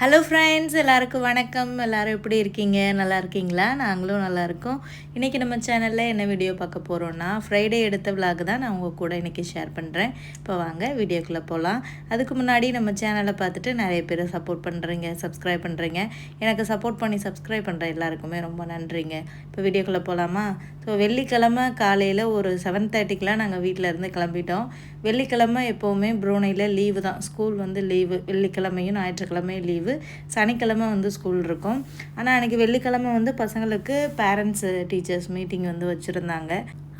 Hello friends எல்லாருக்கும் வணக்கம். எல்லோரும் எப்படி இருக்கீங்க? நல்லா இருக்கீங்களா? நாங்களும் நல்லா இருக்கோம். இன்றைக்கி நம்ம சேனலில் என்ன வீடியோ பார்க்க போகிறோன்னா ஃப்ரைடே எடுத்த விலாக் தான் நான் உங்கள் கூட இன்றைக்கி ஷேர் பண்ணுறேன் இப்போ வாங்க வீடியோக்குள்ளே போகலாம் அதுக்கு முன்னாடி நம்ம சேனலை பார்த்துட்டு நிறைய பேர் சப்போர்ட் பண்ணுறீங்க சப்ஸ்கிரைப் பண்ணுறீங்க எனக்கு சப்போர்ட் பண்ணி சப்ஸ்கிரைப் பண்ணுற எல்லாருக்குமே ரொம்ப நன்றிங்க. இப்போ வீடியோக்குள்ளே போகலாமா ஸோ வெள்ளிக்கிழமை காலையில் ஒரு செவன் தேர்ட்டிக்கெலாம் நாங்கள் வீட்டில் இருந்து கிளம்பிட்டோம். வெள்ளிக்கிழமை எப்போவுமே ப்ரூனையில் லீவு தான். ஸ்கூல் வந்து லீவு வெள்ளிக்கிழமையும் ஞாயிற்றுக்கிழமையும் லீவு சனிக்கிழமை வந்து ஸ்கூல் இருக்கும். ஆனால் அன்றைக்கி வெள்ளிக்கிழமை வந்து பசங்களுக்கு பேரண்ட்ஸு டீச்சர்ஸ் மீட்டிங் வந்து வச்சுருந்தாங்க.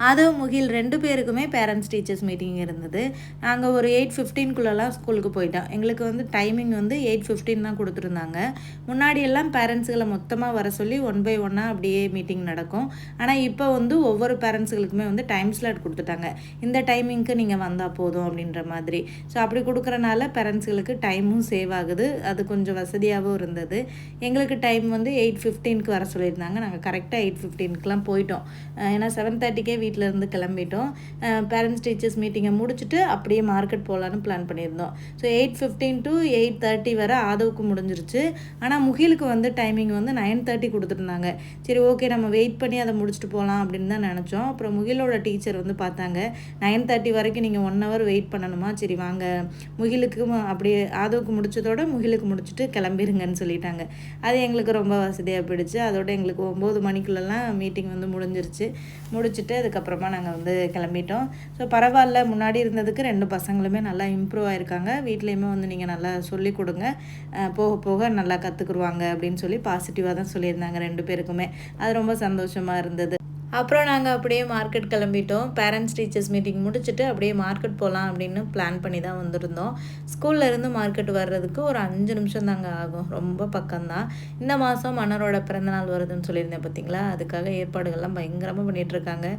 அதுவும் முகில் ரெண்டு பேருக்குமே பேரண்ட்ஸ் டீச்சர்ஸ் மீட்டிங் இருந்தது. நாங்கள் ஒரு எயிட் ஃபிஃப்டீன்குள்ளெல்லாம் ஸ்கூலுக்கு போயிட்டோம். எங்களுக்கு வந்து டைமிங் வந்து எயிட் ஃபிஃப்டீன் தான் கொடுத்துருந்தாங்க. முன்னாடியெல்லாம் பேரண்ட்ஸுகளை மொத்தமாக வர சொல்லி ஒன் பை ஒன்னாக அப்படியே மீட்டிங் நடக்கும். ஆனால் இப்போ வந்து ஒவ்வொரு பேரண்ட்ஸுகளுக்குமே வந்து டைம் ஸ்லாட் கொடுத்துட்டாங்க. இந்த டைமிங்க்கு நீங்கள் வந்தால் போதும் அப்படின்ற மாதிரி. ஸோ அப்படி கொடுக்குறனால பேரண்ட்ஸுகளுக்கு டைமும் சேவ் ஆகுது. அது கொஞ்சம் வசதியாகவும் இருந்தது. எங்களுக்கு டைம் வந்து எயிட் ஃபிஃப்டீனுக்கு வர சொல்லியிருந்தாங்க. நாங்கள் கரெக்டாக எயிட் ஃபிஃப்டீனுக்குலாம் போயிட்டோம். ஏன்னா செவன் தேர்ட்டிக்கே வீட்டிலேருந்து கிளம்பிட்டோம். பேரண்ட்ஸ் டீச்சர்ஸ் மீட்டிங்கை முடிச்சுட்டு அப்படியே மார்க்கெட் போகலான்னு பிளான் பண்ணியிருந்தோம். So eight fifteen to eight thirty வரை ஆதவுக்கு முடிஞ்சிருச்சு. ஆனால் முகிலுக்கு வந்து டைமிங் வந்து நைன் தேர்ட்டி கொடுத்துருந்தாங்க. சரி ஓகே நம்ம வெயிட் பண்ணி அதை முடிச்சுட்டு போகலாம் அப்படின்னு தான் நினச்சோம். அப்புறம் முகிலோட டீச்சர் வந்து பார்த்தாங்க நைன் தேர்ட்டி வரைக்கும் நீங்கள் ஒன் ஹவர் வெயிட் பண்ணணுமா? சரி வாங்க. முகிலுக்கு அப்படியே ஆதவுக்கு முடிச்சதோட முகிலுக்கு முடிச்சுட்டு கிளம்பிருங்கன்னு சொல்லிட்டாங்க. அது எங்களுக்கு ரொம்ப வசதியாக போயிடுச்சு. அதோட எங்களுக்கு ஒம்பது மணிக்குள்ளெல்லாம் மீட்டிங் வந்து முடிஞ்சிருச்சு. முடிச்சுட்டு அதுக்கப்புறம் நாங்கள் வந்து கிளம்பிட்டோம். ஸோ பரவாயில்ல முன்னாடி இருந்ததுக்கு ரெண்டு பசங்களுமே நல்லா இம்ப்ரூவ் ஆயிருக்காங்க. வீட்லேயுமே வந்து நீங்கள் நல்லா சொல்லிக் கொடுங்க. போக போக நல்லா கற்றுக்குருவாங்க அப்படின்னு சொல்லி பாசிட்டிவாக தான் சொல்லியிருந்தாங்க ரெண்டு பேருக்குமே. அது ரொம்ப சந்தோஷமாக இருந்தது. அப்புறம் நாங்கள் அப்படியே மார்க்கெட் கிளம்பிட்டோம். பேரண்ட்ஸ் டீச்சர்ஸ் மீட்டிங் முடிச்சுட்டு அப்படியே மார்க்கெட் போகலாம் அப்படின்னு பிளான் பண்ணி தான் வந்திருந்தோம். ஸ்கூல்லேருந்து மார்க்கெட் வர்றதுக்கு ஒரு அஞ்சு நிமிஷம் தாங்க ஆகும். ரொம்ப பக்கம்தான். இந்த மாதம் மன்னரோட பிறந்தநாள் வருதுன்னு சொல்லியிருந்தேன் பார்த்தீங்களா அதுக்காக ஏற்பாடுகள்லாம் பயங்கரமாக பண்ணிகிட்ருக்காங்க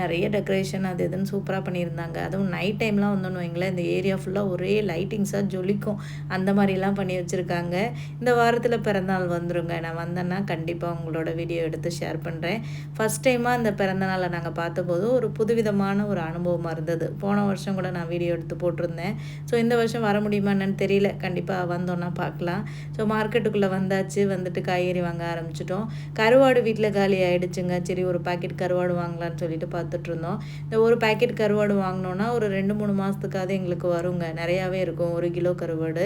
நிறைய டெக்கரேஷன் அது இதுன்னு சூப்பராக பண்ணியிருந்தாங்க. அதுவும் நைட் டைம்லாம் வந்தோன்னு வைங்களேன் இந்த ஏரியா ஃபுல்லாக ஒரே லைட்டிங்ஸாக ஜொலிக்கும். அந்த மாதிரிலாம் பண்ணி வச்சுருக்காங்க. இந்த வாரத்தில் பிறந்தநாள் வந்துருங்க. நான் வந்தேன்னா கண்டிப்பாக உங்களோட வீடியோ எடுத்து ஷேர் பண்ணுறேன் ஃபஸ்ட் டைமாக அந்த பிறந்தநாளை நாங்கள் பார்த்தபோது ஒரு புதுவிதமான ஒரு அனுபவமாக இருந்தது. போன வருஷம் கூட நான் வீடியோ எடுத்து போட்டிருந்தேன். ஸோ இந்த வருஷம் வர முடியுமா என்னன்னு தெரியல. கண்டிப்பாக வந்தோன்னா பார்க்கலாம். ஸோ மார்க்கெட்டுக்குள்ளே வந்தாச்சு. வந்துட்டு காய்கறி வாங்க ஆரம்பிச்சிட்டோம். கருவாடு வீட்டில் காலி ஆகிடுச்சுங்க சரி ஒரு பாக்கெட் கருவாடு வாங்கலாம்னு சொல்லிட்டு பார்த்துட்ருந்தோம் இந்த ஒரு பாக்கெட் கருவாடு வாங்கினோன்னா ஒரு ரெண்டு மூணு மாதத்துக்காவது எங்களுக்கு வருங்க. நிறையாவே இருக்கும். ஒரு கிலோ கருவாடு.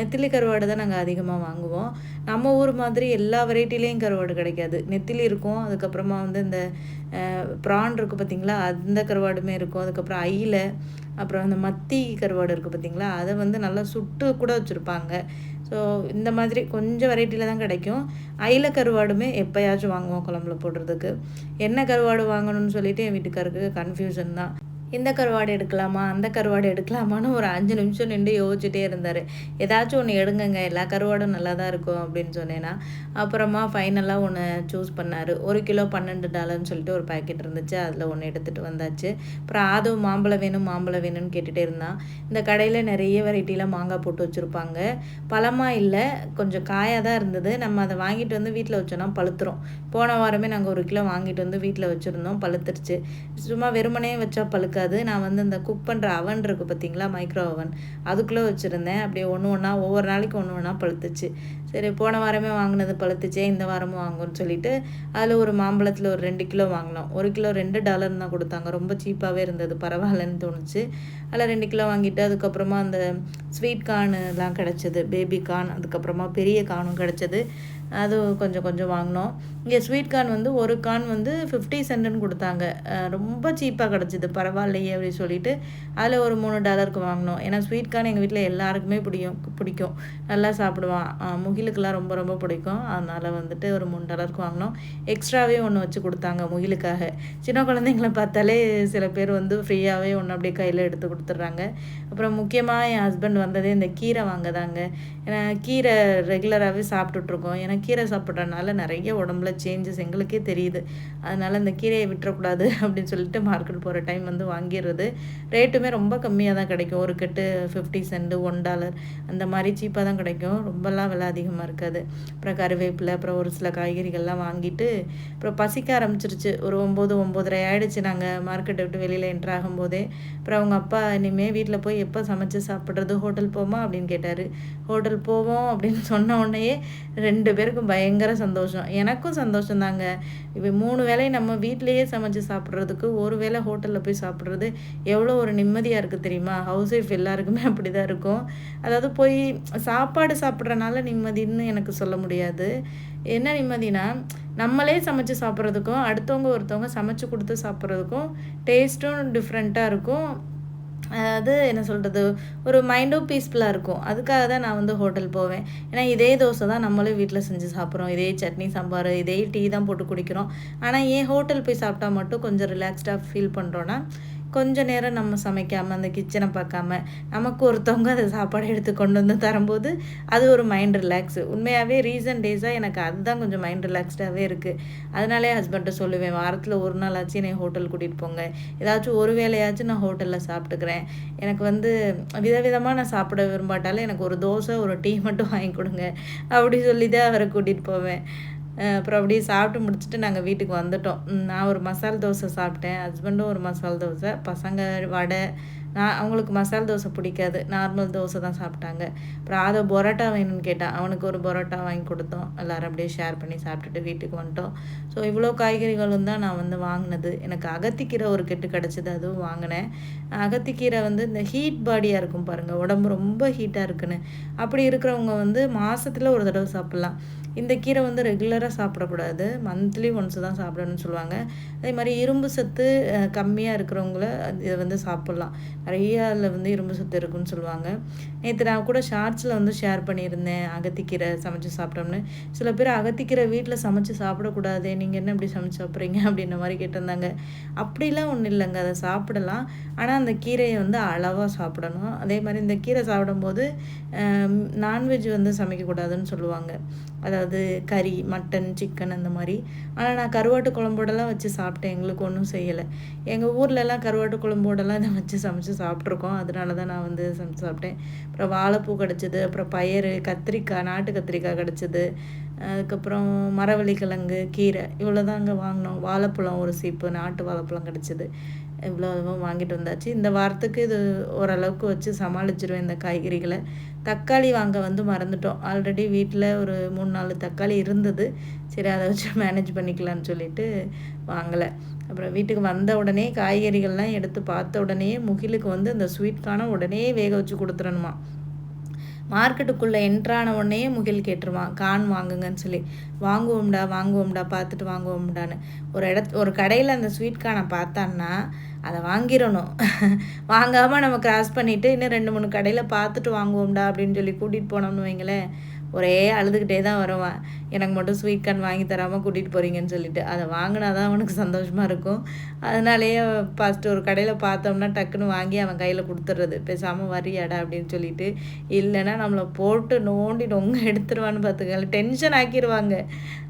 நெத்திலி கருவாடு தான் நாங்கள் அதிகமாக வாங்குவோம். நம்ம ஊர் மாதிரி எல்லா வெரைட்டிலையும் கருவாடு கிடைக்காது. நெத்திலி இருக்கும். அதுக்கப்புறமா வந்து இந்த ப்ரான் இருக்குது பார்த்தீங்களா அந்த கருவாடுமே இருக்கும். அதுக்கப்புறம் ஐயில் அப்புறம் அந்த மத்தி கருவாடு இருக்குது பார்த்தீங்களா அதை வந்து நல்லா சுட்டு கூட வச்சுருப்பாங்க. ஸோ இந்த மாதிரி கொஞ்சம் வெரைட்டியில் தான் கிடைக்கும். ஐல கருவாடுமே எப்போயாச்சும் வாங்குவோம் குழம்புல போடுறதுக்கு. என்ன கருவாடு வாங்கணும்னு சொல்லிட்டு என் வீட்டுக்காருக்கு கன்ஃபியூஷன் தான். இந்த கருவாடு எடுக்கலாமா? அந்த கருவாடு எடுக்கலாமான்னு ஒரு அஞ்சு நிமிஷம் நின்று யோசிச்சுட்டே இருந்தார். ஏதாச்சும் ஒன்று எடுங்கங்க. எல்லா கருவாடும் நல்லா தான் இருக்கும் அப்படின்னு சொன்னேன்னா அப்புறமா ஃபைனலாக ஒன்று சூஸ் பண்ணார். ஒரு கிலோ பன்னெண்டு டாலர்னு சொல்லிட்டு ஒரு பாக்கெட் இருந்துச்சு. அதில் ஒன்று எடுத்துகிட்டு வந்தாச்சு. அப்புறம் ஆதவும் மாம்பழம் வேணும் மாம்பழம் வேணும்னு கேட்டுகிட்டே இருந்தான். இந்த கடையில் நிறைய வெரைட்டியில் மாங்காய் போட்டு வச்சுருப்பாங்க. பழமாக இல்லை கொஞ்சம் காயாக தான் இருந்தது. நம்ம அதை வாங்கிட்டு வந்து வீட்டில் வச்சோன்னா பழுத்துரும். போன வாரமே நாங்கள் ஒரு கிலோ வாங்கிட்டு வந்து வீட்டில் வச்சுருந்தோம். பழுத்துருச்சு. சும்மா வெறுமனே வச்சா இருக்காது. நான் வந்து இந்த குக் பண்ணுற அவன் இருக்குது பார்த்தீங்களா மைக்ரோ அவன் அதுக்குள்ளே வச்சுருந்தேன். அப்படியே ஒன்று ஒன்றா ஒவ்வொரு நாளைக்கு ஒன்று ஒன்றா பழுத்துச்சு. சரி போன வாரமே வாங்கினது பழுத்துச்சே இந்த வாரமும் வாங்கும்னு சொல்லிட்டு அதில் ஒரு மாம்பழத்தில் ஒரு ரெண்டு கிலோ வாங்கினோம். ஒரு கிலோ ரெண்டு டாலர் தான் கொடுத்தாங்க. ரொம்ப சீப்பாகவே இருந்தது. பரவாயில்லன்னு தோணுச்சு. அதில் ரெண்டு கிலோ வாங்கிட்டு அதுக்கப்புறமா அந்த ஸ்வீட் கார்னுலாம் கிடச்சிது. பேபி கார்ன் அதுக்கப்புறமா பெரிய கார்னும் கிடச்சிது. அது கொஞ்சம் கொஞ்சம் வாங்கினோம். இங்கே ஸ்வீட் கார்ன் வந்து ஒரு கார்ன் வந்து ஃபிஃப்டி சென்ட்னு கொடுத்தாங்க. ரொம்ப சீப்பாக கிடச்சிது. பரவாயில்லையே அப்படின்னு சொல்லிட்டு அதில் ஒரு மூணு டாலருக்கு வாங்கினோம். ஏன்னா ஸ்வீட் கார்ன் எங்கள் வீட்டில் எல்லாருக்குமே பிடிக்கும் பிடிக்கும். நல்லா சாப்பிடுவான். முகிலுக்கெல்லாம் ரொம்ப ரொம்ப பிடிக்கும். அதனால் வந்துட்டு ஒரு மூணு டாலருக்கு வாங்கினோம். எக்ஸ்ட்ராவே ஒன்று வச்சு கொடுத்தாங்க முகிலுக்காக. சின்ன குழந்தைங்கள பார்த்தாலே சில பேர் வந்து ஃப்ரீயாகவே ஒன்று அப்படியே கையில் எடுத்து கொடுத்துட்றாங்க. அப்புறம் முக்கியமாக என் ஹஸ்பண்ட் வந்ததே இந்த கீரை வாங்க தாங்க ஏன்னா கீரை ரெகுலராகவே சாப்பிட்டுட்ருக்கோம் ஏன்னா கீரை சாப்பிட்றதுனால நிறைய உடம்புல சேஞ்சஸ் எங்களுக்கே தெரியுது. அதனால் அந்த கீரையை விட்டுறக்கூடாது அப்படின்னு சொல்லிட்டு மார்க்கெட் போகிற டைம் வந்து வாங்கிடுறது. ரேட்டுமே ரொம்ப கம்மியாக தான் கிடைக்கும். ஒரு கட்டு ஃபிஃப்டி சென்ட் ஒன் டாலர் அந்த மாதிரி சீப்பாக தான் கிடைக்கும். ரொம்பலாம் விலை அதிகமாக இருக்காது. அப்புறம் கருவேப்பிலை அப்புறம் ஒரு சில காய்கறிகள்லாம் வாங்கிட்டு அப்புறம் பசிக்க ஆரம்பிச்சிருச்சு. ஒரு ஒம்பது ஒம்பதரை ஆகிடுச்சு நாங்கள் மார்க்கெட்டை விட்டு வெளியில் என்ட்ரு ஆகும்போதே. அப்புறம் அவங்க அப்பா இனிமேல் வீட்டில் போய் எப்போ சமைச்சு சாப்பிட்றது? ஹோட்டல் போமா அப்படின்னு கேட்டார். ஹோட்டல் போவோம் அப்படின்னு சொன்ன உடனேயே ரெண்டு பேருக்கும் பயங்கர சந்தோஷம். எனக்கும் சந்தோஷம் தாங்க இப்போ மூணு வேலையை நம்ம வீட்டிலையே சமைச்சு சாப்பிட்றதுக்கு ஒரு வேளை ஹோட்டலில் போய் சாப்பிட்றது எவ்வளோ ஒரு நிம்மதியாக இருக்குது தெரியுமா? ஹவுஸ் ஒய்ஃப் எல்லாருக்குமே அப்படி தான் இருக்கும். அதாவது போய் சாப்பாடு சாப்பிட்றனால நிம்மதின்னு எனக்கு சொல்ல முடியாது. என்ன நிம்மதினா நம்மளே சமைச்சு சாப்பிட்றதுக்கும் அடுத்தவங்க ஒருத்தவங்க சமைச்சு கொடுத்து சாப்பிட்றதுக்கும் டேஸ்ட்டும் டிஃப்ரெண்ட்டாக இருக்கும். அதாவது என்ன சொல்கிறது ஒரு மைண்டும் பீஸ்ஃபுல்லாக இருக்கும். அதுக்காக தான் நான் வந்து ஹோட்டல் போவேன். ஏன்னா இதே தோசை தான் நம்மளும் வீட்டில் செஞ்சு சாப்பிட்றோம். இதே சட்னி சாம்பார் இதே டீ தான் போட்டு குடிக்கிறோம். ஆனால் ஏன் ஹோட்டல் போய் சாப்பிட்டா மட்டும் கொஞ்சம் ரிலாக்ஸ்டாக ஃபீல் பண்ணுறோன்னா கொஞ்ச நேரம் நம்ம சமைக்காமல் அந்த கிச்சனை பார்க்காம நமக்கு ஒருத்தவங்க அதை சாப்பாடு எடுத்து கொண்டு வந்து தரும்போது அது ஒரு மைண்ட் ரிலாக்ஸு உண்மையாகவே ரீசன்ட் டேஸாக எனக்கு அதுதான் கொஞ்சம் மைண்ட் ரிலாக்ஸ்டாகவே இருக்குது அதனாலே ஹஸ்பண்ட்டை சொல்லுவேன் வாரத்தில் ஒரு நாள் ஆச்சு என்னை ஹோட்டல் கூட்டிகிட்டு போங்க. ஏதாச்சும் ஒரு வேலையாச்சும் நான் ஹோட்டலில் சாப்பிட்டுக்கிறேன். எனக்கு வந்து விதவிதமாக நான் சாப்பிட விரும்பாட்டாலும் எனக்கு ஒரு தோசை ஒரு டீ மட்டும் வாங்கி கொடுங்க. அப்படி சொல்லி தான் அவரை கூட்டிகிட்டு போவேன். அப்புறம் அப்படியே சாப்பிட்டு முடிச்சுட்டு நாங்கள் வீட்டுக்கு வந்துட்டோம். நான் ஒரு மசால் தோசை சாப்பிட்டேன். ஹஸ்பண்டும் ஒரு மசால் தோசை. பசங்க வடை நான் அவங்களுக்கு மசாலா தோசை பிடிக்காது. நார்மல் தோசை தான் சாப்பிட்டாங்க. அப்புறம் அதை பரோட்டா வேணும்னு கேட்டான் அவனுக்கு ஒரு பரோட்டா வாங்கி கொடுத்தோம். எல்லோரும் அப்படியே ஷேர் பண்ணி சாப்பிட்டுட்டு வீட்டுக்கு வந்துட்டோம். ஸோ இவ்வளோ காய்கறிகளும் தான் நான் வந்து வாங்கினது. எனக்கு அகத்திக்கீரை ஒரு கெட்டு கிடச்சிது அதுவும் வாங்கினேன். அகத்திக்கீரை வந்து இந்த ஹீட் பாடியாக இருக்கும் பாருங்கள் உடம்பு ரொம்ப ஹீட்டாக இருக்குன்னு. அப்படி இருக்கிறவங்க வந்து மாதத்தில் ஒரு தடவை சாப்பிட்லாம். இந்த கீரை வந்து ரெகுலராக சாப்பிடக்கூடாது. மந்த்லி ஒன்ஸ் தான் சாப்பிடணும்னு சொல்லுவாங்க. அதே மாதிரி இரும்பு சத்து கம்மியாக இருக்கிறவங்கள இதை வந்து சாப்பிட்லாம். நிறைய அதில் வந்து இரும்பு சத்து இருக்குன்னு சொல்லுவாங்க. நேற்று நான் கூட ஷார்ட்ஸில் வந்து ஷேர் பண்ணியிருந்தேன். அகத்திக்கீரை சமைச்சு சாப்பிட்டோம்னு. சில பேர் அகத்திக்கீரை வீட்டில் சமைச்சு சாப்பிடக்கூடாது நீங்கள் என்ன இப்படி சமைச்சு சாப்பிட்றீங்க அப்படின்ற மாதிரி கேட்டிருந்தாங்க. அப்படிலாம் ஒன்றும் இல்லைங்க. அதை சாப்பிடலாம். ஆனால் அந்த கீரையை வந்து அளவாக சாப்பிடணும். அதே மாதிரி இந்த கீரை சாப்பிடும்போது நான்வெஜ் வந்து சமைக்கக்கூடாதுன்னு சொல்லுவாங்க. அதாவது கறி மட்டன் சிக்கன் அந்த மாதிரி. ஆனால் நான் கருவாட்டு குழம்போடலாம் வச்சு சாப்பிட்டேன். எங்களுக்கு ஒன்றும் செய்யலை. எங்கள் ஊர்லலாம் கருவாட்டு குழம்போடலாம் இதை வச்சு சமைச்சு சாப்பிட்ருக்கோம் அதனால தான் நான் வந்து சமைச்சு சாப்பிட்டேன். அப்புறம் வாழைப்பூ கிடச்சிது அப்புறம் பயறு கத்திரிக்காய் நாட்டு கத்திரிக்காய் கிடச்சிது அதுக்கப்புறம் மரவள்ளி கிழங்கு கீரை இவ்வளோ தான் அங்கே வாங்கினோம். வாழைப்பழம் ஒரு சீப்பு நாட்டு வாழைப்பழம் கிடச்சிது. இவ்வளோ வாங்கிட்டு வந்தாச்சு. இந்த வாரத்துக்கு இது ஓரளவுக்கு வச்சு சமாளிச்சிருவேன் இந்த காய்கறிகளை. தக்காளி வாங்க வந்து மறந்துட்டோம். ஆல்ரெடி வீட்டில் ஒரு மூணு நாலு தக்காளி இருந்தது. சரி அதை வச்சு மேனேஜ் பண்ணிக்கலான்னு சொல்லிட்டு வாங்கலை. அப்புறம் வீட்டுக்கு வந்த உடனே காய்கறிகள்லாம் எடுத்து பார்த்த உடனே முகிலுக்கு வந்து அந்த ஸ்வீட்கான உடனே வேக வச்சு கொடுத்துடணுமா. மார்க்கெட்டுக்குள்ளே என்ட்ரான உடனே முகில் கேட்டுருவான். கான் வாங்குங்கன்னு சொல்லி. வாங்குவோம்டா வாங்குவோம்டா பார்த்துட்டு வாங்குவோம்டான்னு. ஒரு இடத்து ஒரு கடையில் அந்த ஸ்வீட் கானை பார்த்தான்னா அதை வாங்கிடணும். வாங்காமல் நம்ம கிராஸ் பண்ணிவிட்டு இன்னும் ரெண்டு மூணு கடையில் பார்த்துட்டு வாங்குவோம்டா அப்படின்னு சொல்லி கூட்டிகிட்டு போனோம்னு வைங்களேன். ஒரே அழுதுகிட்டே தான் வருவான். எனக்கு மட்டும் ஸ்வீட் கார்ன் வாங்கி தராமல் கூட்டிகிட்டு போகிறீங்கன்னு சொல்லிட்டு. அதை வாங்கினா தான் அவனுக்கு சந்தோஷமாக இருக்கும். அதனாலேயே ஃபஸ்ட்டு ஒரு கடையில் பார்த்தோம்னா டக்குன்னு வாங்கி அவன் கையில் கொடுத்துட்றது. பேசாமல் வரியாடா அப்படின்னு சொல்லிட்டு இல்லைன்னா நம்மளை போட்டு நோண்டி நொங்க எடுத்துருவான்னு பார்த்துக்கல டென்ஷன் ஆக்கிடுவாங்க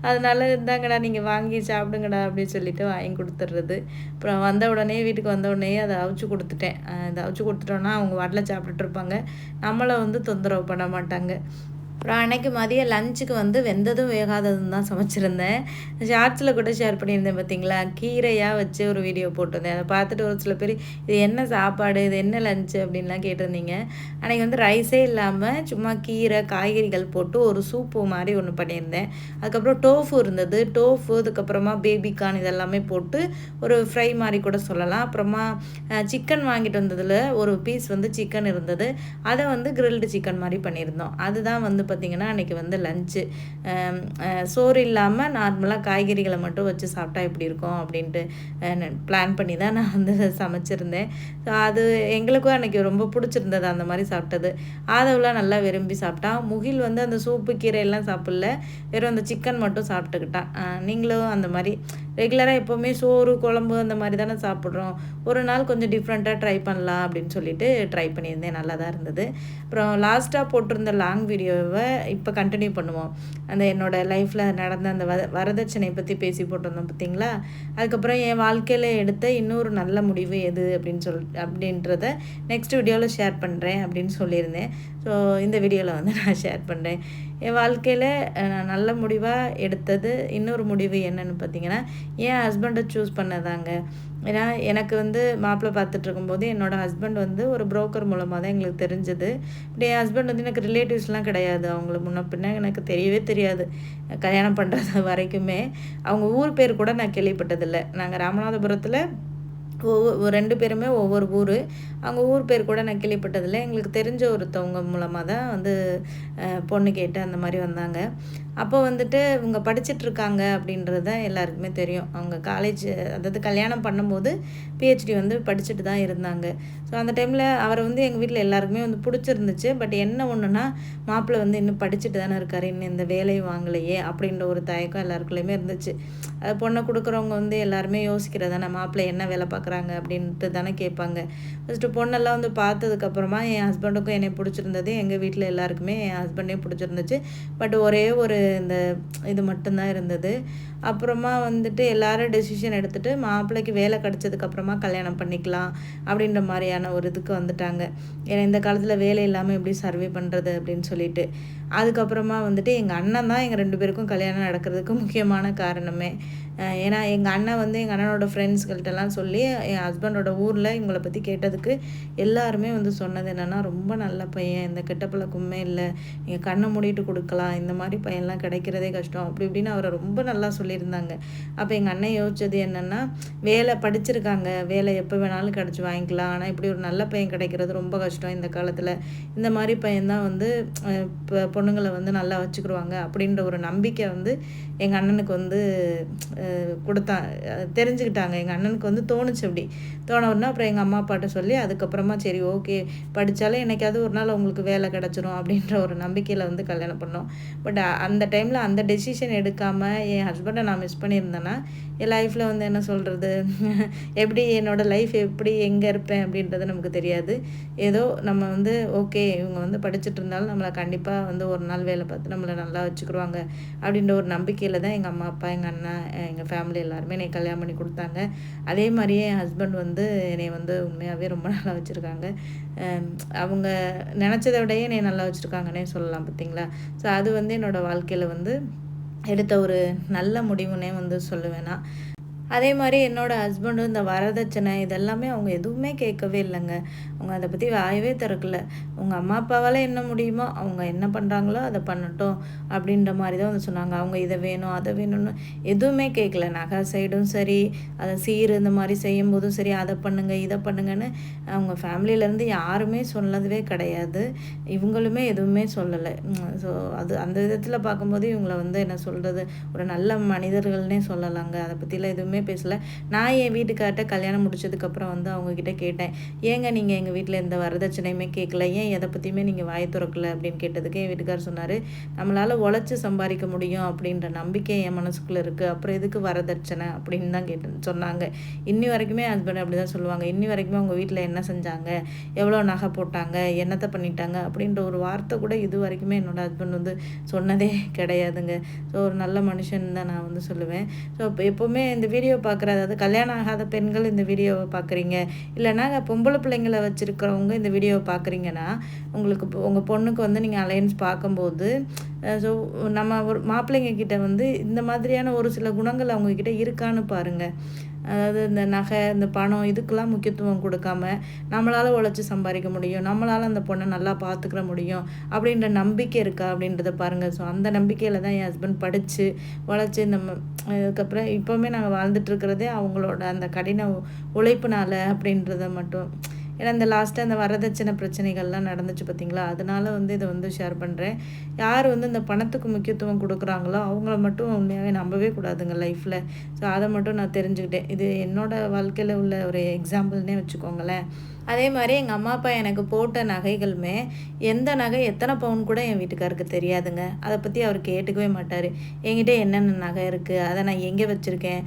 அதனால இருந்தாங்கடா நீங்கள் வாங்கி சாப்பிடுங்கடா அப்படின்னு சொல்லிட்டு வாங்கி கொடுத்துட்றது. அப்புறம் வந்த உடனே வீட்டுக்கு வந்த உடனே அதை அவிச்சு கொடுத்துட்டேன். அதை அவிச்சு கொடுத்துட்டோன்னா அவங்க வாட்டில் சாப்பிட்டுட்டு இருப்பாங்க. நம்மளை வந்து தொந்தரவு பண்ண மாட்டாங்க. அப்புறம் அன்னைக்கு மதியம் லஞ்சுக்கு வந்து வெந்ததும் வேகாததும் தான் சமைச்சிருந்தேன். ஷார்ட்ஸில் கூட ஷேர் பண்ணியிருந்தேன் பார்த்தீங்களா கீரையாக வச்சு ஒரு வீடியோ போட்டிருந்தேன். அதை பார்த்துட்டு ஒரு சில பேர் இது என்ன சாப்பாடு இது என்ன லஞ்சு அப்படின்லாம் கேட்டிருந்தீங்க. அன்றைக்கி வந்து ரைஸே இல்லாமல் சும்மா கீரை காய்கறிகள் போட்டு ஒரு சூப்பு மாதிரி ஒன்று பண்ணியிருந்தேன். அதுக்கப்புறம் டோஃபு இருந்தது. டோஃபு அதுக்கப்புறமா பேபிகான் இதெல்லாமே போட்டு ஒரு ஃப்ரை மாதிரி கூட சொல்லலாம். அப்புறமா சிக்கன் வாங்கிட்டு வந்ததில் ஒரு பீஸ் வந்து சிக்கன் இருந்தது. அதை வந்து கிரில்டு சிக்கன் மாதிரி பண்ணியிருந்தோம். அதுதான் வந்து பார்த்திங்கன்னா அன்றைக்கி வந்து லஞ்சு சோறு இல்லாமல் நார்மலாக காய்கறிகளை மட்டும் வச்சு சாப்பிட்டா எப்படி இருக்கும் அப்படின்ட்டு பிளான் பண்ணி தான் நான் வந்து சமைச்சிருந்தேன். ஸோ அது எங்களுக்கும் அன்றைக்கி ரொம்ப பிடிச்சிருந்தது அந்த மாதிரி சாப்பிட்டது. ஆதவெலாம் நல்லா விரும்பி சாப்பிட்டா முகில் வந்து அந்த சூப்பு கீரை எல்லாம் சாப்பிடல. வெறும் அந்த சிக்கன் மட்டும் சாப்பிட்டுக்கிட்டான் நீங்களும் அந்த மாதிரி ரெகுலராக எப்போவுமே சோறு குழம்பு அந்த மாதிரி தானே சாப்பிட்றோம். ஒரு நாள் கொஞ்சம் டிஃப்ரெண்ட்டாக ட்ரை பண்ணலாம் அப்படின்னு சொல்லிட்டு ட்ரை பண்ணியிருந்தேன். நல்லா தான் இருந்தது. அப்புறம் லாஸ்ட்டாக போட்டிருந்த லாங் வீடியோவை இப்போ கண்டினியூ பண்ணுவோம். அந்த என்னோடய லைஃப்பில் நடந்த அந்த வ வரதட்சணை பற்றி பேசி போட்டிருந்தோம் பார்த்தீங்களா? அதுக்கப்புறம் என் வாழ்க்கையில் எடுத்த இன்னொரு நல்ல முடிவு எது அப்படின்னு சொல் அப்படின்றத நெக்ஸ்ட் வீடியோவில் ஷேர் பண்ணுறேன் அப்படின்னு சொல்லியிருந்தேன். ஸோ இந்த வீடியோவில் வந்து நான் ஷேர் பண்ணுறேன் என் வாழ்க்கையில் நான் நல்ல முடிவாக எடுத்தது இன்னொரு முடிவு என்னென்னு பார்த்தீங்கன்னா என் ஹஸ்பண்டை சூஸ் பண்ணதாங்க. ஏன்னா எனக்கு வந்து மாப்பிள்ளை பார்த்துட்டு இருக்கும்போது என்னோடய ஹஸ்பண்ட் வந்து ஒரு புரோக்கர் மூலமாக தான் எங்களுக்கு தெரிஞ்சது. இப்படி என் ஹஸ்பண்ட் வந்து எனக்கு ரிலேட்டிவ்ஸ்லாம் கிடையாது. அவங்கள முன்ன பின்ன எனக்கு தெரியவே தெரியாது. கல்யாணம் பண்ணுறது வரைக்குமே. அவங்க ஊர் பேர் கூட நான் கேள்விப்பட்டதில்லை. நாங்கள் ராமநாதபுரத்தில் ஒவ்வொரு ரெண்டு பேருமே ஒவ்வொரு ஊர். அவங்க ஊர் பேர் கூட நான் கேள்விப்பட்டதில்லை. எங்களுக்கு தெரிஞ்ச ஒருத்தவங்க மூலமாக தான் வந்து பொண்ணு கேட்டு அந்த மாதிரி வந்தாங்க. அப்போ வந்துட்டு இவங்க படிச்சிட்ருக்காங்க அப்படின்றது தான் எல்லாருக்குமே தெரியும். அவங்க காலேஜ் அதாவது கல்யாணம் பண்ணும்போது பிஹெச்டி வந்து படிச்சுட்டு தான் இருந்தாங்க. ஸோ அந்த டைமில் அவரை வந்து எங்கள் வீட்டில் எல்லாருக்குமே வந்து பிடிச்சிருந்துச்சு. பட் என்ன ஒன்றுனா மாப்பிள்ளை வந்து இன்னும் படிச்சுட்டு தானே இருக்கார். இன்னும் இந்த வேலையை வாங்கலையே அப்படின்ற ஒரு தயக்கம் எல்லாருக்குள்ளேயுமே இருந்துச்சு. அது பொண்ணை கொடுக்குறவங்க வந்து எல்லாருமே யோசிக்கிறதானே மாப்பிள்ளை என்ன வேலை பார்க்குறாங்க? அப்படின்ட்டு தானே கேட்பாங்க. ஃபஸ்ட்டு பொண்ணெல்லாம் வந்து பார்த்ததுக்கப்புறமா என் ஹஸ்பண்டுக்கும் என்னை பிடிச்சிருந்தது. எங்கள் வீட்டில் எல்லாருக்குமே என் ஹஸ்பண்டையும் பிடிச்சிருந்துச்சு. பட் ஒரே ஒரு இந்த இது மட்டும்தான் இருந்தது. அப்புறமா வந்துட்டு எல்லாரும் டெசிஷன் எடுத்துகிட்டு மாப்பிள்ளைக்கு வேலை கிடச்சதுக்கப்புறமா கல்யாணம் பண்ணிக்கலாம் அப்படின்ற மாதிரியான ஒரு இதுக்கு வந்துட்டாங்க. ஏன்னா இந்த காலத்தில் வேலை இல்லாமல் எப்படி சர்வே பண்ணுறது அப்படின்னு சொல்லிட்டு. அதுக்கப்புறமா வந்துட்டு எங்கள் அண்ணன் தான் எங்கள் ரெண்டு பேருக்கும் கல்யாணம் நடக்கிறதுக்கு முக்கியமான காரணமே. ஏன்னா எங்கள் அண்ணன் வந்து எங்கள் அண்ணனோட ஃப்ரெண்ட்ஸ்கள்ட்டெல்லாம் சொல்லி என் ஹஸ்பண்டோட ஊரில் இவங்களை பற்றி கேட்டதுக்கு எல்லாருமே வந்து சொன்னது என்னென்னா ரொம்ப நல்ல பையன் இந்த கெட்ட பழக்கமே இல்லை. நீங்கள் கண்ணை மூடிட்டு கொடுக்கலாம். இந்த மாதிரி பையன்லாம் கிடைக்கிறதே கஷ்டம். அப்படி இப்படின்னு அவரை ரொம்ப நல்லா சொல்லியிருந்தாங்க. அப்போ எங்கள் அண்ணன் யோசிச்சது என்னென்னா வேலை படிச்சிருக்காங்க. வேலை எப்போ வேணாலும் கிடச்சி வாங்கிக்கலாம். ஆனால் இப்படி ஒரு நல்ல பையன் கிடைக்கிறது ரொம்ப கஷ்டம் இந்த காலத்தில். இந்த மாதிரி பையன்தான் வந்து இப்போ பொண்ணுங்களை வந்து நல்லா வச்சுக்கிடுவாங்க அப்படின்ற ஒரு நம்பிக்கை வந்து எங்கள் அண்ணனுக்கு வந்து கொடுத்தான் தெரிஞ்சுக்கிட்டாங்க. எங்கள் அண்ணனுக்கு வந்து தோணுச்சு அப்படி. தோணவுடனே அப்புறம் எங்கள் அம்மா அப்பாட்ட சொல்லி அதுக்கப்புறமா சரி ஓகே படித்தாலும் என்னைக்காவது ஒரு நாள் உங்களுக்கு வேலை கிடச்சிரும் அப்படின்ற ஒரு நம்பிக்கையில் வந்து கல்யாணம் பண்ணோம். பட் அந்த டைமில் அந்த டெசிஷன் எடுக்காமல் என் ஹஸ்பண்டை நான் மிஸ் பண்ணியிருந்தேன்னா என் லைஃப்பில் வந்து என்ன சொல்கிறது எப்படி என்னோடய லைஃப் எப்படி எங்கே இருப்பேன் அப்படின்றது நமக்கு தெரியாது. ஏதோ நம்ம வந்து ஓகே இவங்க வந்து படிச்சுட்டு இருந்தாலும் நம்மளை கண்டிப்பாக வந்து ஒரு நாள் வேலை பார்த்து நம்மளை நல்லா வச்சுக்கிடுவாங்க அப்படின்ற ஒரு நம்பிக்கையில் தான் எங்கள் அம்மா அப்பா எங்கள் அண்ணா எங்கள் ஃபேமிலி எல்லாருமே என்னை கல்யாணம் பண்ணி கொடுத்தாங்க. அதே மாதிரியே என் ஹஸ்பண்ட் வந்து என்னை வந்து உண்மையாகவே ரொம்ப நல்லா வச்சுருக்காங்க. அவங்க நினச்சதை விடையே என்னை நல்லா வச்சுருக்காங்கன்னே சொல்லலாம் பார்த்தீங்களா? ஸோ அது வந்து என்னோடய வாழ்க்கையில் வந்து எடுத்த ஒரு நல்ல முடிவுனே வந்து சொல்லுவேன்னா அதே மாதிரி என்னோடய ஹஸ்பண்டும் இந்த வரதட்சணை இதெல்லாமே அவங்க எதுவுமே கேட்கவே இல்லைங்க. அவங்க அதை பற்றி வாயவே திறக்கல. உங்கள் அம்மா அப்பாவால் என்ன முடியுமோ அவங்க என்ன பண்ணுறாங்களோ அதை பண்ணட்டும் அப்படின்ற மாதிரி தான் வந்து சொன்னாங்க. அவங்க இதை வேணும் அதை வேணும்னு எதுவுமே கேட்கல. நகை சைடும் சரி அதை சீர் இந்த மாதிரி செய்யும்போதும் சரி அதை பண்ணுங்கள் இதை பண்ணுங்கன்னு அவங்க ஃபேமிலியிலேருந்து யாருமே சொன்னதுவே கிடையாது. இவங்களுமே எதுவுமே சொல்லலை. ஸோ அது அந்த விதத்தில் பார்க்கும்போது இவங்களை வந்து என்ன சொல்கிறது ஒரு நல்ல மனிதர்கள்னே சொல்லலாங்க. அதை பற்றிலாம் எதுவுமே எதுவுமே பேசலை. நான் என் வீட்டுக்கார்ட்ட கல்யாணம் முடிச்சதுக்கப்புறம் வந்து அவங்கக்கிட்ட கேட்டேன். ஏங்க நீங்கள் எங்கள் வீட்டில் எந்த வரதட்சணையுமே கேட்கல ஏன் எதை பற்றியுமே நீங்கள் வாய் திறக்கல? அப்படின்னு கேட்டதுக்கு என் வீட்டுக்கார் சொன்னார் நம்மளால் உழைச்சி சம்பாதிக்க முடியும் அப்படின்ற நம்பிக்கை என் மனசுக்குள்ளே இருக்குது அப்புறம் எதுக்கு வரதட்சணை அப்படின்னு தான் கேட்டு சொன்னாங்க. இன்னி வரைக்குமே ஹஸ்பண்ட் அப்படி தான் சொல்லுவாங்க. இன்னி வரைக்குமே அவங்க வீட்டில் என்ன செஞ்சாங்க? எவ்வளோ நகை போட்டாங்க? என்னத்தை பண்ணிட்டாங்க? அப்படின்ற ஒரு வார்த்தை கூட இது வரைக்குமே என்னோடய ஹஸ்பண்ட் வந்து சொன்னதே கிடையாதுங்க. ஸோ ஒரு நல்ல மனுஷன் தான் நான் வந்து சொல்லுவேன். ஸோ எப்போவுமே இந்த வீடியோ வீடியோ பார்க்குற அதாவது கல்யாணம் ஆகாத பெண்கள் இந்த வீடியோவை பார்க்குறீங்க. இல்லைனா பொம்பளை பிள்ளைங்களை வச்சுருக்கிறவங்க இந்த வீடியோவை பார்க்குறீங்கன்னா உங்களுக்கு உங்கள் பொண்ணுக்கு வந்து நீங்கள் அலையன்ஸ் பார்க்கும்போது ஸோ நம்ம ஒரு மாப்பிள்ளைங்க கிட்ட வந்து இந்த மாதிரியான ஒரு சில குணங்கள் அவங்கக்கிட்ட இருக்கான்னு பாருங்கள் அதாவது இந்த நகை இந்த பணம் இதுக்கெல்லாம் முக்கியத்துவம் கொடுக்காம நம்மளால் உழைச்சி சம்பாதிக்க முடியும். நம்மளால் அந்த பொண்ணை நல்லா பார்த்துக்கிற முடியும். அப்படின்ற நம்பிக்கை இருக்கா அப்படின்றத பாருங்கள் ஸோ அந்த நம்பிக்கையில் தான் என் ஹஸ்பண்ட் படித்து உழைச்சி இந்த இதுக்கப்புறம் இப்போவுமே நாங்கள் வாழ்ந்துட்டுருக்கிறதே அவங்களோட அந்த கடின உழைப்புனால அப்படின்றத மட்டும். ஏன்னா இந்த லாஸ்ட்டாக இந்த வரதட்சணை பிரச்சனைகள்லாம் நடந்துச்சு பார்த்தீங்களா அதனால வந்து இதை வந்து ஷேர் பண்ணுறேன் யார் வந்து இந்த பணத்துக்கு முக்கியத்துவம் கொடுக்குறாங்களோ அவங்கள மட்டும் உண்மையாகவே நம்பவே கூடாதுங்க லைஃப்பில் ஸோ அதை மட்டும் நான் தெரிஞ்சுக்கிட்டேன். இது என்னோடய வாழ்க்கையில் உள்ள ஒரு எக்ஸாம்பிள்னே வச்சுக்கோங்களேன். அதே மாதிரி எங்கள் அம்மா அப்பா எனக்கு போட்ட நகைகளுமே எந்த நகை எத்தனை பவுன் கூட என் வீட்டுக்காருக்கு தெரியாதுங்க. அதை பற்றி அவர் கேட்டுக்கவே மாட்டார். என்கிட்ட என்னென்ன நகை இருக்குது அதை நான் எங்கே வச்சுருக்கேன்?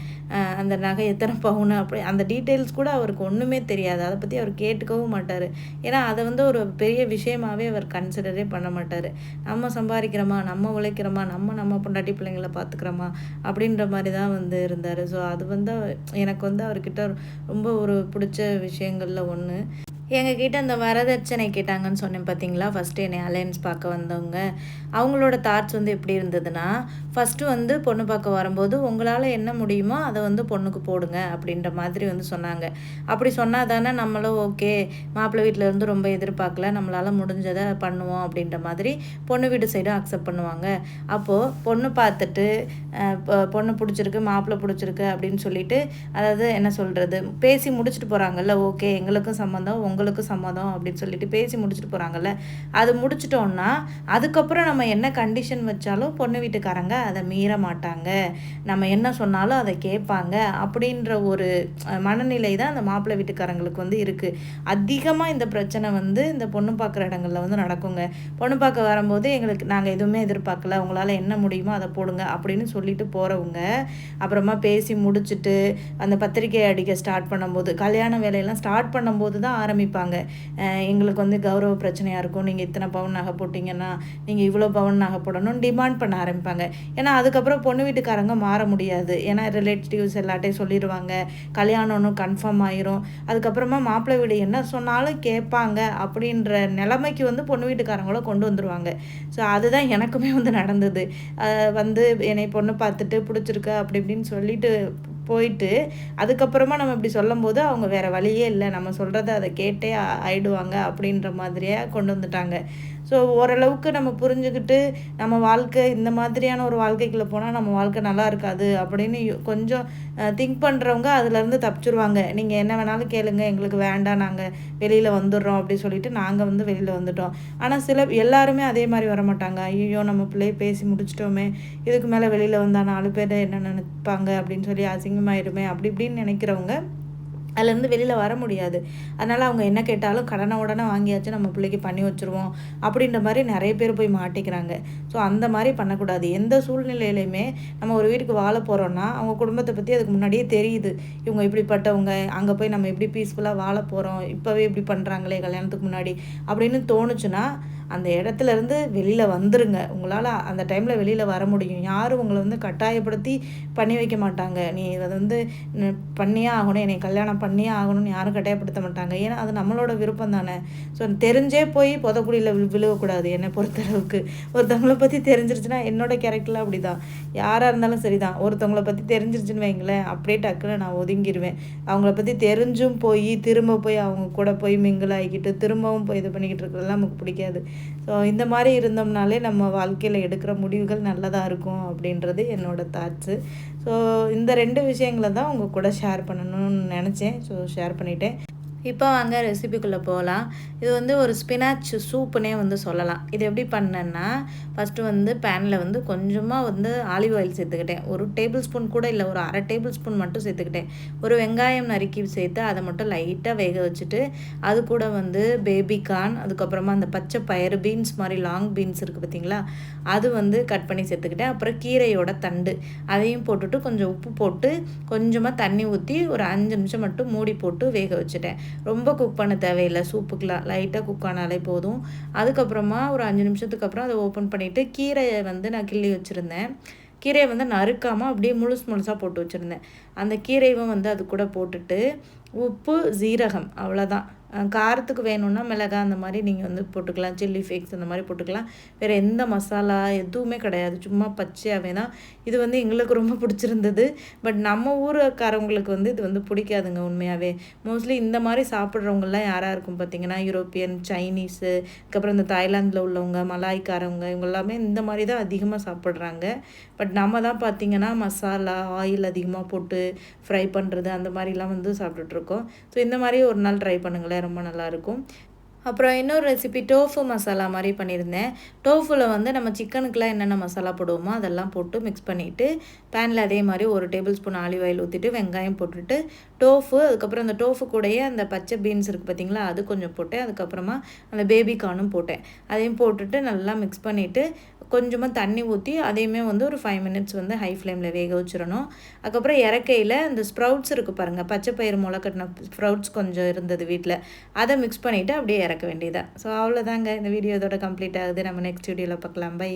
அந்த நகை எத்தனை பவுன் அப்படி அந்த டீட்டெயில்ஸ் கூட அவருக்கு ஒன்றுமே தெரியாது. அதை பற்றி அவர் கேட்டு கேட்டுக்கவும் மாட்டார். ஏன்னா அதை வந்து ஒரு பெரிய விஷயமாகவே அவர் கன்சிடரே பண்ண மாட்டார். நம்ம சம்பாதிக்கிறோமா? நம்ம உழைக்கிறோமா? நம்ம நம்ம பொண்டாட்டி பிள்ளைங்கள பார்த்துக்கிறோமா அப்படின்ற மாதிரி தான் வந்து இருந்தார். ஸோ அது வந்து எனக்கு வந்து அவர்கிட்ட ரொம்ப ஒரு பிடிச்ச விஷயங்களில் ஒன்று எங்ககிட்ட அந்த வரதட்சணை கேட்டாங்கன்னு சொன்னேன் பார்த்தீங்களா ஃபஸ்ட்டு என்னை அலையன்ஸ் பார்க்க வந்தவங்க. அவங்களோட தாட்ஸ் வந்து எப்படி இருந்ததுன்னா ஃபஸ்ட்டு வந்து பொண்ணு பார்க்க வரும்போது உங்களால் என்ன முடியுமோ அதை வந்து பொண்ணுக்கு போடுங்க அப்படின்ற மாதிரி வந்து சொன்னாங்க. அப்படி சொன்னால் தானே நம்மளும் ஓகே மாப்பிள்ளை வீட்டில் இருந்து ரொம்ப எதிர்பார்க்கல நம்மளால் முடிஞ்சதை பண்ணுவோம் அப்படின்ற மாதிரி பொண்ணு வீட்டு சைடும் அக்செப்ட் பண்ணுவாங்க. அப்போது பொண்ணு பார்த்துட்டு பொண்ணு பிடிச்சிருக்கு மாப்பிள்ளை பிடிச்சிருக்கு அப்படின்னு சொல்லிட்டு அதாவது என்ன சொல்கிறது பேசி முடிச்சுட்டு போகிறாங்கல்ல ஓகே எங்களுக்கும் சம்மந்தம் உங்களுக்கும் சம்மதம் அப்படின்னு சொல்லிட்டு பேசி முடிச்சுட்டு போகிறாங்கல்ல அது முடிச்சிட்டோன்னா அதுக்கப்புறம் நம்ம என்ன கண்டிஷன் வச்சாலும் பொண்ணு வீட்டுக்காரங்க அதை மீற மாட்டாங்க நம்ம என்ன சொன்னாலும் அதை கேட்பாங்க. அப்படின்ற ஒரு மனநிலை தான் அந்த மாப்பிள்ளை வீட்டுக்காரங்களுக்கு வந்து இருக்குது அதிகமாக இந்த பிரச்சனை வந்து இந்த பொண்ணு பார்க்குற இடங்களில் வந்து நடக்குங்க. பொண்ணு பார்க்க வரும்போது எங்களுக்கு நாங்கள் எதுவுமே எதிர்பார்க்கல. உங்களால் என்ன முடியுமோ அதை போடுங்க அப்படின்னு சொல்லிட்டு போகிறவங்க அப்புறமா பேசி முடிச்சுட்டு அந்த பத்திரிக்கை அடிக்க ஸ்டார்ட் பண்ணும்போது கல்யாண வேலையெல்லாம் ஸ்டார்ட் பண்ணும்போது தான் ஆரம்பிப்பாங்க. எங்களுக்கு வந்து கௌரவ பிரச்சனையாக இருக்கும். நீங்கள் இத்தனை பவுன் நகை போட்டிங்கன்னா நீங்கள் இவ்வளோ பவுன் நகை போடணும்னு டிமாண்ட் பண்ண ஆரம்பிப்பாங்க. ஏன்னா அதுக்கப்புறம் பொண்ணு வீட்டுக்காரங்க மாற முடியாது. ஏன்னா ரிலேட்டிவ்ஸ் எல்லாட்டையும் சொல்லிடுவாங்க கல்யாணம்னு கன்ஃபார்ம் ஆயிரும். அதுக்கப்புறமா மாப்பிள்ளை வீடு என்ன சொன்னாலும் கேட்பாங்க அப்படின்ற நிலைமைக்கு வந்து பொண்ணு வீட்டுக்காரங்கள கொண்டு வந்துடுவாங்க ஸோ அதுதான் எனக்குமே வந்து நடந்தது. வந்து என்னை பொண்ணு பார்த்துட்டு பிடிச்சிருக்க அப்படி இப்படின்னு சொல்லிட்டு போயிட்டு அதுக்கப்புறமா நம்ம இப்படி சொல்லும் போது அவங்க வேறு வழியே இல்லை. நம்ம சொல்கிறத அதை கேட்டே ஆயிடுவாங்க அப்படின்ற மாதிரியே கொண்டு வந்துட்டாங்க. ஸோ ஓரளவுக்கு நம்ம புரிஞ்சுக்கிட்டு நம்ம வாழ்க்கை இந்த மாதிரியான ஒரு வாழ்க்கைக்குள்ளே போனால் நம்ம வாழ்க்கை நல்லா இருக்காது அப்படின்னு கொஞ்சம் திங்க் பண்ணுறவங்க அதுலேருந்து தப்பிச்சிருவாங்க. நீங்கள் என்ன வேணாலும் கேளுங்க எங்களுக்கு வேண்டாம் நாங்கள் வெளியில் வந்துடுறோம் அப்படி சொல்லிட்டு நாங்கள் வந்து வெளியில் வந்துட்டோம். ஆனால் சில எல்லாருமே அதே மாதிரி வர மாட்டாங்க. ஐயோ நம்ம பிள்ளைய பேசி முடிச்சிட்டோமே இதுக்கு மேலே வெளியில் வந்தால் நாலு பேர் என்ன நினைப்பாங்க அப்படின்னு சொல்லி அசிங்கமாயிருமே அப்படி இப்படின்னு நினைக்கிறவங்க அதுலேருந்து வெளியில் வர முடியாது. அதனால் அவங்க என்ன கேட்டாலும் கடனை உடனே வாங்கியாச்சு நம்ம பிள்ளைக்கு பண்ணி வச்சுருவோம் அப்படின்ற மாதிரி நிறைய பேர் போய் மாட்டிக்கிறாங்க. ஸோ அந்த மாதிரி பண்ணக்கூடாது. எந்த சூழ்நிலையிலையுமே நம்ம ஒரு வீட்டுக்கு வாழ போகிறோன்னா அவங்க குடும்பத்தை பற்றி அதுக்கு முன்னாடியே தெரியுது. இவங்க இப்படிப்பட்டவங்க அங்கே போய் நம்ம எப்படி பீஸ்ஃபுல்லாக வாழ போகிறோம் இப்போவே இப்படி பண்ணுறாங்களே கல்யாணத்துக்கு முன்னாடி அப்படின்னு தோணுச்சுன்னா அந்த இடத்துல இருந்து வெளியில் வந்துருங்க. உங்களால் அந்த டைமில் வெளியில் வர முடியும். யாரும் உங்களை வந்து கட்டாயப்படுத்தி பண்ணி வைக்க மாட்டாங்க. நீ இதை வந்து பண்ணியே ஆகணும். என்னை கல்யாணம் பண்ணியே ஆகணும்னு யாரும் கட்டாயப்படுத்த மாட்டாங்க. ஏன்னா அது நம்மளோட விருப்பம் தானே. ஸோ தெரிஞ்சே போய் புதக்குடியில் விழுவக்கூடாது என்னை பொறுத்தளவுக்கு. ஒருத்தவங்களை பற்றி தெரிஞ்சிருச்சுன்னா என்னோட கேரக்டரில் அப்படி தான் யாராக இருந்தாலும் சரி தான் ஒருத்தவங்களை பற்றி தெரிஞ்சிருச்சுன்னு வைங்களேன். அப்படியே டக்குன்னு நான் ஒதுங்கிடுவேன் அவங்கள பற்றி தெரிஞ்சும் போய் திரும்ப போய் அவங்க கூட போய் மிங்கிள் ஆகிக்கிட்டு திரும்பவும் போய் இது பண்ணிக்கிட்டு இருக்கிறதெல்லாம் நமக்கு பிடிக்காது. ஸோ இந்த மாதிரி இருந்தோம்னாலே நம்ம வாழ்க்கையில் எடுக்கிற முடிவுகள் நல்லதாக இருக்கும் அப்படின்றது என்னோடய தாட்ஸு ஸோ இந்த ரெண்டு விஷயங்களை தான் உங்கள் கூட ஷேர் பண்ணணும்னு நினச்சேன். ஸோ ஷேர் பண்ணிட்டேன். இப்போ வாங்க ரெசிபிக்குள்ளே போகலாம் இது வந்து ஒரு ஸ்பினாச் சூப்புனே வந்து சொல்லலாம். இது எப்படி பண்ணேன்னா ஃபஸ்ட்டு வந்து பேனில் வந்து கொஞ்சமாக வந்து ஆலிவ் ஆயில் சேர்த்துக்கிட்டேன். ஒரு டேபிள் ஸ்பூன் கூட இல்லை ஒரு அரை டேபிள் ஸ்பூன் மட்டும் சேர்த்துக்கிட்டேன். ஒரு வெங்காயம் நறுக்கி சேர்த்து அதை மட்டும் லைட்டாக வேக வச்சுட்டு அது கூட வந்து பேபி கார்ன் அதுக்கப்புறமா அந்த பச்சை பயிறு பீன்ஸ் மாதிரி லாங் பீன்ஸ் இருக்குது பார்த்தீங்களா அது வந்து கட் பண்ணி சேர்த்துக்கிட்டேன். அப்புறம் கீரையோட தண்டு அதையும் போட்டுட்டு கொஞ்சம் உப்பு போட்டு கொஞ்சமாக தண்ணி ஊற்றி ஒரு அஞ்சு நிமிஷம் மட்டும் மூடி போட்டு வேக வச்சுட்டேன். ரொம்ப குக் பண்ண தேவையில்லை. சூப்புக்கெலாம் லைட்டாக குக் ஆனாலே போதும். அதுக்கப்புறமா ஒரு அஞ்சு நிமிஷத்துக்கு அப்புறம் அதை ஓப்பன் பண்ணிவிட்டு கீரையை வந்து நான் கிள்ளி வச்சுருந்தேன். கீரையை வந்து நறுக்காமல் அப்படியே முழுசு முழுசாக போட்டு வச்சுருந்தேன். அந்த கீரையும் வந்து அது கூட போட்டுட்டு உப்பு ஜீரகம் அவ்வளோதான் காரத்துக்கு வேணும்னா மிளகா அந்த மாதிரி நீங்கள் வந்து போட்டுக்கலாம். சில்லி ஃபிக்ஸ் அந்த மாதிரி போட்டுக்கலாம். வேறு எந்த மசாலா எதுவுமே கிடையாது. சும்மா பச்சையாகவே தான். இது வந்து எங்களுக்கு ரொம்ப பிடிச்சிருந்தது. பட் நம்ம ஊருக்காரவங்களுக்கு வந்து இது வந்து பிடிக்காதுங்க உண்மையாகவே மோஸ்ட்லி இந்த மாதிரி சாப்பிட்றவங்கலாம் யாராக இருக்கும் பார்த்தீங்கன்னா யூரோப்பியன் சைனீஸு அதுக்கப்புறம் இந்த தாய்லாந்தில் உள்ளவங்க மலாய்க்காரவங்க இவங்க எல்லாமே இந்த மாதிரி தான் அதிகமாக சாப்பிட்றாங்க. பட் நம்ம தான் பார்த்திங்கன்னா மசாலா ஆயில் அதிகமாக போட்டு ஃப்ரை பண்ணுறது அந்த மாதிரிலாம் வந்து சாப்பிட்டுட்ருக்கோம் ஸோ இந்த மாதிரி ஒரு நாள் ட்ரை பண்ணுங்களேன். ரொம்ப நல்லாயிருக்கும் அப்புறம் இன்னொரு ரெசிபி டோஃபு மசாலா மாதிரி பண்ணியிருந்தேன். டோஃபில் வந்து நம்ம சிக்கனுக்குலாம் என்னென்ன மசாலா போடுவோமோ அதெல்லாம் போட்டு மிக்ஸ் பண்ணிவிட்டு பேனில் அதே மாதிரி ஒரு டேபிள் ஸ்பூன் ஆலிவ் ஆயில் ஊற்றிட்டு வெங்காயம் போட்டுட்டு டோஃபு அதுக்கப்புறம் அந்த டோஃபு கூடயே அந்த பச்சை பீன்ஸ் இருக்குது பார்த்திங்களா அது கொஞ்சம் போட்டேன். அதுக்கப்புறமா அந்த பேபி கார்னும் போட்டேன். அதையும் போட்டுட்டு நல்லா மிக்ஸ் பண்ணிவிட்டு கொஞ்சமாக தண்ணி ஊற்றி அதையுமே வந்து ஒரு ஃபைவ் மினிட்ஸ் வந்து ஹை ஃப்ளேமில் வேக வச்சிடணும். அதுக்கப்புறம் இறக்கையில் இந்த ஸ்ப்ரவுட்ஸ் இருக்குது பாருங்கள் பச்சை பயிர் முளைக்கட்டின ஸ்ப்ரவுட்ஸ் கொஞ்சம் இருந்தது வீட்டில் அதை மிக்ஸ் பண்ணிவிட்டு அப்படியே இறக்க வேண்டியதாக ஸோ அவ்வளோதாங்க இந்த வீடியோ இதோட கம்ப்ளீட் ஆகுது. நம்ம நெக்ஸ்ட் வீடியோவில் பார்க்கலாம். பை